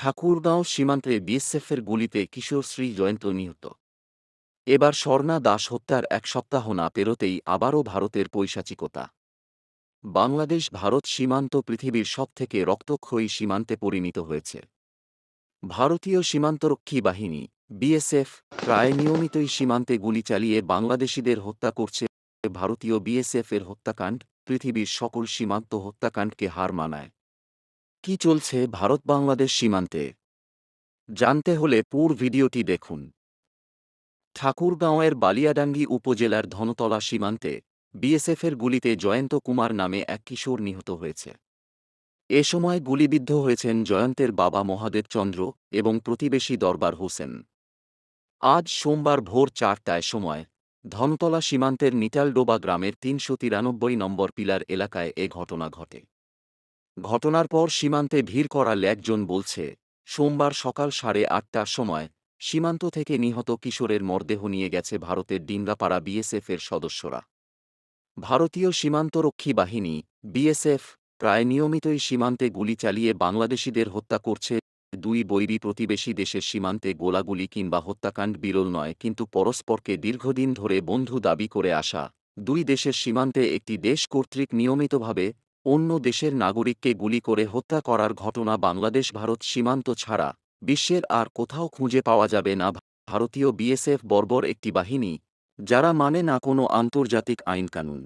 ঠাকুরগাঁও সীমান্তে বিএসএফের গুলিতে কিশোর শ্রী জয়ন্ত নিহত। এবার স্বর্ণা দাস হত্যার এক সপ্তাহ না পেরোতেই আবারও ভারতের পৈশাচিকতা। বাংলাদেশ, ভারত সীমান্ত পৃথিবীর সবথেকে রক্তক্ষয়ী সীমান্তে পরিণত হয়েছে। ভারতীয় সীমান্তরক্ষী বাহিনী, বিএসএফ, প্রায় নিয়মিতই সীমান্তে গুলি চালিয়ে বাংলাদেশিদের হত্যা করছে। ভারতীয় বিএসএফ এর হত্যাকাণ্ড, পৃথিবীর সকল সীমান্ত হত্যাকাণ্ডকে হার মানায়। কি চলছে ভারত বাংলাদেশ সীমান্তে? জানতে হলে পুর ভিডিওটি দেখুন। ঠাকুরগাঁওয়ের বালিয়াডাঙ্গি উপজেলার ধনতলা সীমান্তে বিএসএফের গুলিতে জয়ন্ত কুমার নামে এক কিশোর নিহত হয়েছে। এ সময় গুলিবিদ্ধ হয়েছেন জয়ন্তের বাবা মহাদেব চন্দ্র এবং প্রতিবেশী দরবার হোসেন। আজ সোমবার ভোর চারটায় সময় ধনতলা সীমান্তের নিটালডোবা গ্রামের তিনশো তিরানব্বই নম্বর পিলার এলাকায় এ ঘটনা ঘটে। ঘটনার পর সীমান্তে ভিড় করা ল্যাকজন বলছে, সোমবার সকাল সাড়ে আটটার সময় সীমান্ত থেকে নিহত কিশোরের মরদেহ নিয়ে গেছে ভারতের ডিঙ্গাপাড়া বিএসএফের সদস্যরা। ভারতীয় সীমান্তরক্ষী বাহিনী, বিএসএফ, প্রায় নিয়মিতই সীমান্তে গুলি চালিয়ে বাংলাদেশিদের হত্যা করছে। দুই বৈরী প্রতিবেশী দেশের সীমান্তে গোলাগুলি কিংবা হত্যাকাণ্ড বিরল নয়, কিন্তু পরস্পরকে দীর্ঘদিন ধরে বন্ধু দাবি করে আসা দুই দেশের সীমান্তে একটি দেশ কর্তৃক নিয়মিতভাবে অন্য দেশের নাগরিককে গুলি করে হত্যা করার ঘটনা বাংলাদেশ ভারত সীমান্ত ছাড়া বিশ্বের আর কোথাও খুঁজে পাওয়া যাবে না। ভারতীয় বিএসএফ বর্বর একটি বাহিনী, যারা মানে না কোনো আন্তর্জাতিক আইনকানুন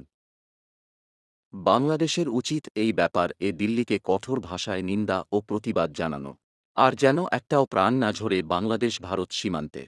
বাংলাদেশের উচিত এই ব্যাপার এ দিল্লিকে কঠোর ভাষায় নিন্দা ও প্রতিবাদ জানানো। আর যেন একটাও প্রাণ না ঝরে বাংলাদেশ ভারত সীমান্তে।